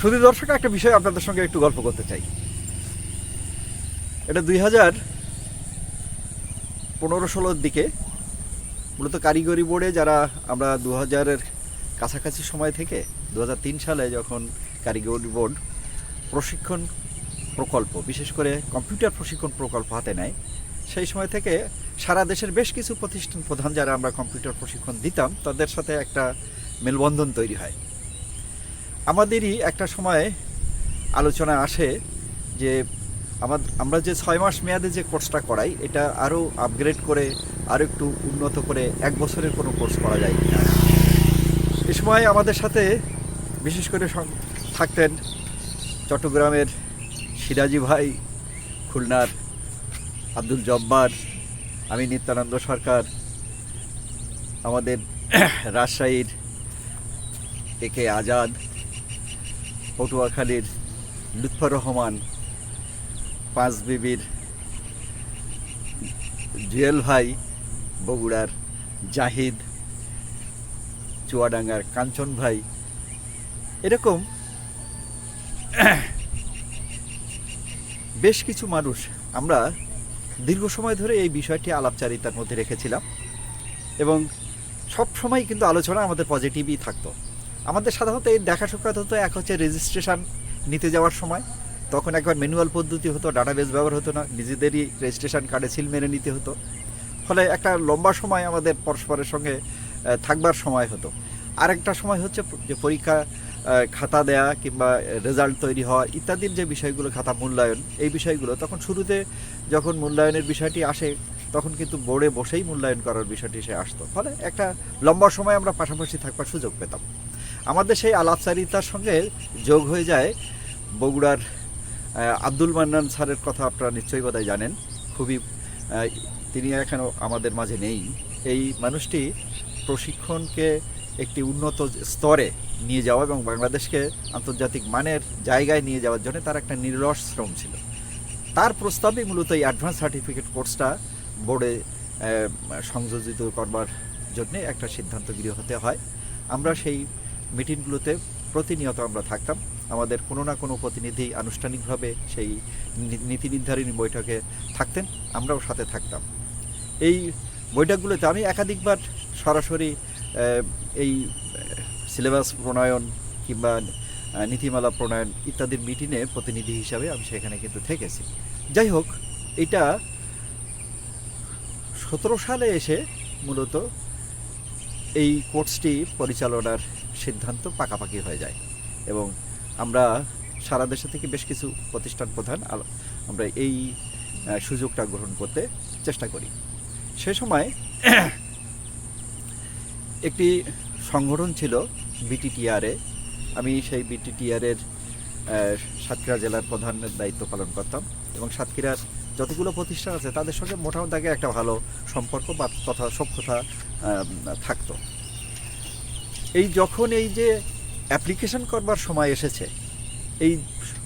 শুধু দর্শক, একটা বিষয় আপনাদের সঙ্গে একটু গল্প করতে চাই। এটা দুই হাজার পনেরো ষোলোর দিকে মূলত কারিগরি বোর্ডে যারা আমরা দু হাজারের কাছাকাছি সময় থেকে দু হাজার তিন সালে যখন কারিগরি বোর্ড প্রশিক্ষণ প্রকল্প, বিশেষ করে কম্পিউটার প্রশিক্ষণ প্রকল্প হাতে নেয়, সেই সময় থেকে সারা দেশের বেশ কিছু প্রতিষ্ঠান প্রধান যারা আমরা কম্পিউটার প্রশিক্ষণ দিতাম, তাদের সাথে একটা মেলবন্ধন তৈরি হয়। আমাদেরই একটা সময় আলোচনা আসে যে আমার আমরা যে ছয় মাস মেয়াদে যে কোর্সটা করাই, এটা আরও আপগ্রেড করে, আরও একটু উন্নত করে এক বছরের কোনো কোর্স করা যায় এ সময় আমাদের সাথে বিশেষ করে থাকতেন চট্টগ্রামের সিরাজি ভাই, খুলনার আব্দুল জব্বার, আমি নিত্যানন্দ সরকার, আমাদের রাজশাহীর এ কে আজাদ পটুয়াখালীর লুৎফর রহমান, পাঁচ বিবির জুয়েল ভাই, বগুড়ার জাহিদ, চুয়াডাঙ্গার কাঞ্চন ভাই। এরকম বেশ কিছু মানুষ আমরা দীর্ঘ সময় ধরে এই বিষয়টি আলাপচারিতার মধ্যে রেখেছিলাম এবং সব সময় কিন্তু আলোচনা আমাদের পজিটিভই থাকতো। আমাদের সাধারণত এই দেখা সাক্ষাৎ হতো, এক হচ্ছে রেজিস্ট্রেশন নিতে যাওয়ার সময়। তখন একবার ম্যানুয়াল পদ্ধতি হতো ডাটাবেস ব্যবহার হতো না, নিজেদেরই রেজিস্ট্রেশন কার্ডে সিল মেরে নিতে হতো। ফলে একটা লম্বা সময় আমাদের পরস্পরের সঙ্গে থাকবার সময় হতো। আরেকটা সময় হচ্ছে যে পরীক্ষা খাতা দেয়া কিংবা রেজাল্ট তৈরি হওয়া ইত্যাদির যে বিষয়গুলো, খাতা মূল্যায়ন, এই বিষয়গুলো, তখন শুরুতে যখন মূল্যায়নের বিষয়টি আসে, তখন কিন্তু বোর্ডে বসেই মূল্যায়ন করার বিষয়টি সে আসতো। ফলে একটা লম্বা সময় আমরা পাশাপাশি থাকবার সুযোগ পেতাম। আমাদের সেই আলাপচারিতার সঙ্গে যোগ হয়ে যায় বগুড়ার আব্দুল মান্নান স্যারের কথা আপনারা নিশ্চয়ই বোধহয় জানেন। খুবই তিনি এখনও আমাদের মাঝে নেই। এই মানুষটি প্রশিক্ষণকে একটি উন্নত স্তরে নিয়ে যাওয়া এবং বাংলাদেশকে আন্তর্জাতিক মানের জায়গায় নিয়ে যাওয়ার জন্য তার একটা নিরলস শ্রম ছিল। তার প্রস্তাবে মূলত এই অ্যাডভান্স সার্টিফিকেট কোর্সটা বোর্ডে সংযোজিত করবার জন্যে একটা সিদ্ধান্ত হতে হয়। আমরা সেই মিটিংগুলোতে প্রতিনিয়ত আমরা থাকতাম। আমাদের কোনো না কোনো প্রতিনিধি আনুষ্ঠানিকভাবে সেই নীতি নির্ধারণী বৈঠকে থাকতেন, আমরাও সাথে থাকতাম। এই বৈঠকগুলোতে আমি একাধিকবার সরাসরি এই সিলেবাস প্রণয়ন কিংবা নীতিমালা প্রণয়ন ইত্যাদির মিটিংয়ে প্রতিনিধি হিসাবে আমি সেখানে কিন্তু থেকেছি। যাই হোক, এটা সতেরো সালে এসে মূলত এই কোর্সটি পরিচালনার সিদ্ধান্ত পাকাপাকি হয়ে যায়। এবং আমরা সারা দেশে থেকে বেশ কিছু প্রতিষ্ঠান প্রধান আমরা এই সুযোগটা গ্রহণ করতে চেষ্টা করি। সে সময় একটি সংগঠন ছিল বিটিটিআরএ আমি সেই বিটিটিআরের সাতক্ষীরা জেলার প্রধানের দায়িত্ব পালন করতাম এবং সাতক্ষীরার যতগুলো প্রতিষ্ঠান আছে তাদের সঙ্গে মোটামুটি একটা ভালো সম্পর্ক বা তথা সক্ষতা থাকতো। এই যখন এই যে অ্যাপ্লিকেশন করবার সময় এসেছে, এই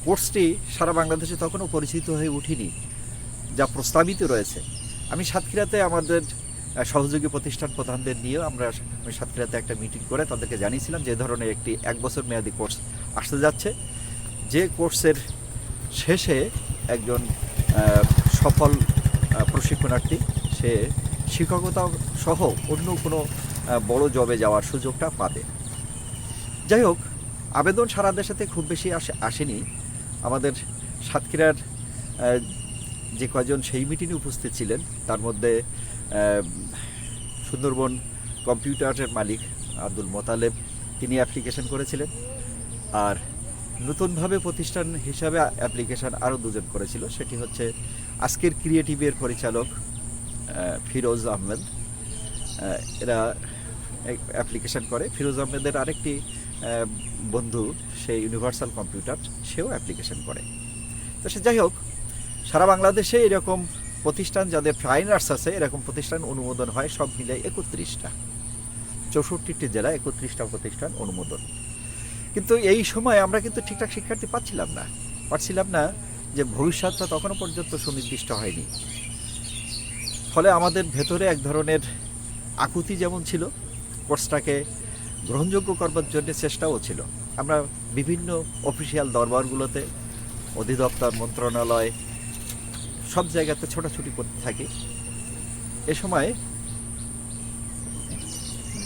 কোর্সটি সারা বাংলাদেশে তখনও পরিচিত হয়ে উঠিনি, যা প্রস্তাবিত রয়েছে। আমি সাতক্ষীরাতে আমাদের সহযোগী প্রতিষ্ঠান প্রধানদের নিয়ে আমরা আমি সাতক্ষীরাতে একটা মিটিং করে তাদেরকে জানিয়েছিলাম যে ধরনের একটি এক বছর মেয়াদি কোর্স আসতে যাচ্ছে। যে কোর্সের শেষে একজন সফল প্রশিক্ষণার্থী, সে শিক্ষকতা সহ অন্য কোনো বড় জবে যাওয়ার সুযোগটা পাবে। যাই হোক, আবেদন সারা দেশেতে খুব বেশি আসে, আসেনি। আমাদের সাতক্ষীরার যে কয়জন সেই মিটিংয়ে উপস্থিত ছিলেন, তার মধ্যে সুন্দরবন কম্পিউটারের মালিক আব্দুল মোতালেব তিনি অ্যাপ্লিকেশন করেছিলেন। আর নতুনভাবে প্রতিষ্ঠান হিসাবে অ্যাপ্লিকেশন আরও দুজন করেছিল, সেটি হচ্ছে আজকের ক্রিয়েটিভের পরিচালক ফিরোজ আহমেদ। আহ, এরা অ্যাপ্লিকেশন করে। ফিরোজ আহমেদের আরেকটি বন্ধু সে ইউনিভার্সাল কম্পিউটার সেও অ্যাপ্লিকেশন করে। তো সে যাই হোক সারা বাংলাদেশে এরকম প্রতিষ্ঠান যাদের ফাইন আর্টস আছে এরকম প্রতিষ্ঠান অনুমোদন হয় সব মিলে একত্রিশটা। চৌষট্টিটি জেলা একত্রিশটা প্রতিষ্ঠান অনুমোদন। কিন্তু এই সময় আমরা কিন্তু ঠিকঠাক শিক্ষার্থী পাচ্ছিলাম না। পাচ্ছিলাম না যে ভবিষ্যৎটা তখনও পর্যন্ত সুনির্দিষ্ট হয়নি। ফলে আমাদের ভেতরে এক ধরনের আকুতি যেমন ছিল, কোর্সটাকে গ্রহণযোগ্য করবার জন্য চেষ্টাও ছিল। আমরা বিভিন্ন অফিসিয়াল দরবারগুলোতে, অধিদপ্তর, মন্ত্রণালয়, সব জায়গাতে ছোটাছুটি করতে থাকি। এ সময়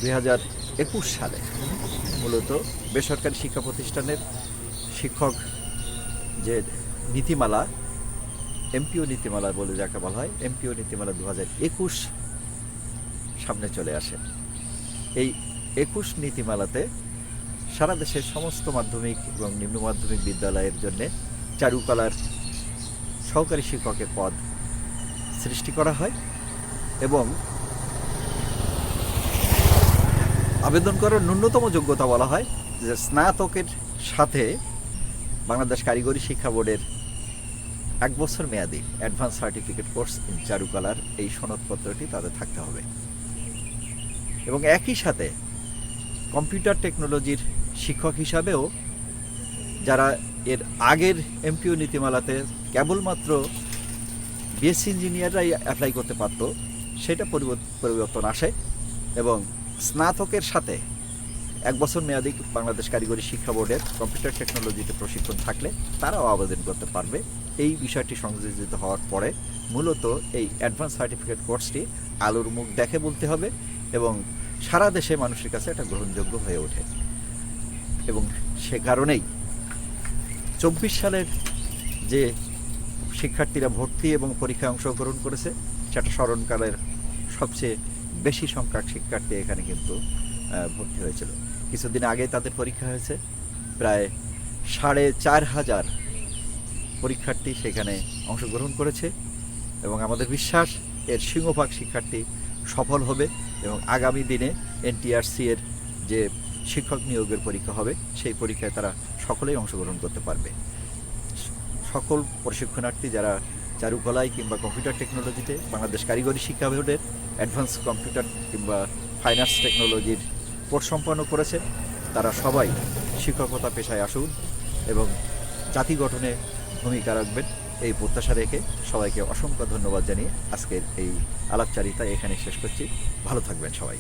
দুই হাজার একুশ সালে মূলত বেসরকারি শিক্ষা প্রতিষ্ঠানের শিক্ষক যে নীতিমালা এমপিও নীতিমালা বলে যাকে বলা হয়, এমপিও নীতিমালা দু একুশ সামনে চলে আসে। এই একুশ নীতিমালাতে সারা দেশের সমস্ত মাধ্যমিক এবং নিম্ন মাধ্যমিক বিদ্যালয়ের জন্য চারুকলার সহকারী শিক্ষকের পদ সৃষ্টি করা হয় এবং আবেদন করার ন্যূনতম যোগ্যতা বলা হয় যে স্নাতকের সাথে বাংলাদেশ কারিগরি শিক্ষা বোর্ডের এক বছর মেয়াদি অ্যাডভান্স সার্টিফিকেট কোর্স ইন চারুকলার এই সনদপত্রটি তাদের থাকতে হবে। এবং একই সাথে কম্পিউটার টেকনোলজির শিক্ষক হিসাবেও যারা এর আগের এমপিও নীতিমালাতে কেবলমাত্র বিএসসি ইঞ্জিনিয়াররাই অ্যাপ্লাই করতে পারত, সেটা পরিবর্তন আসে এবং স্নাতকের সাথে এক বছর মেয়াদি বাংলাদেশ কারিগরি শিক্ষা বোর্ডের কম্পিউটার টেকনোলজিতে প্রশিক্ষণ থাকলে তারাও আবেদন করতে পারবে। এই বিষয়টি সংযোজিত হওয়ার পরে মূলত এই অ্যাডভান্স সার্টিফিকেট কোর্সটি আলোর মুখ দেখে বলতে হবে এবং সারা দেশে মানুষের কাছে এটা গ্রহণযোগ্য হয়ে ওঠে। এবং সে কারণেই চব্বিশ সালের যে শিক্ষার্থীরা ভর্তি এবং পরীক্ষায় অংশগ্রহণ করেছে, সেটা স্মরণকালের সবচেয়ে বেশি সংখ্যক শিক্ষার্থী এখানে কিন্তু ভর্তি হয়েছিল। কিছুদিন আগে তাদের পরীক্ষা হয়েছে। প্রায় সাড়ে চার হাজার পরীক্ষার্থী সেখানে অংশগ্রহণ করেছে এবং আমাদের বিশ্বাস, এর সিংহভাগ শিক্ষার্থী সফল হবে এবং আগামী দিনে এনটিআরসি এর যে শিক্ষক নিয়োগের পরীক্ষা হবে, সেই পরীক্ষায় তারা সকলেই অংশগ্রহণ করতে পারবে। সকল প্রশিক্ষণার্থী যারা চারুকলায় কিংবা কম্পিউটার টেকনোলজিতে, বাংলাদেশ কারিগরি শিক্ষা বোর্ডের অ্যাডভান্স কম্পিউটার কিংবা ফাইন্যান্স টেকনোলজির কোর্স সম্পন্ন করেছে। তারা সবাই শিক্ষকতা পেশায় আসুন এবং জাতি গঠনে ভূমিকা রাখবেন। এই প্রত্যাশা রেখে সবাইকে অসংখ্য ধন্যবাদ জানিয়ে আজকের এই আলাপচারিতা এখানে শেষ করছি। ভালো থাকবেন সবাই।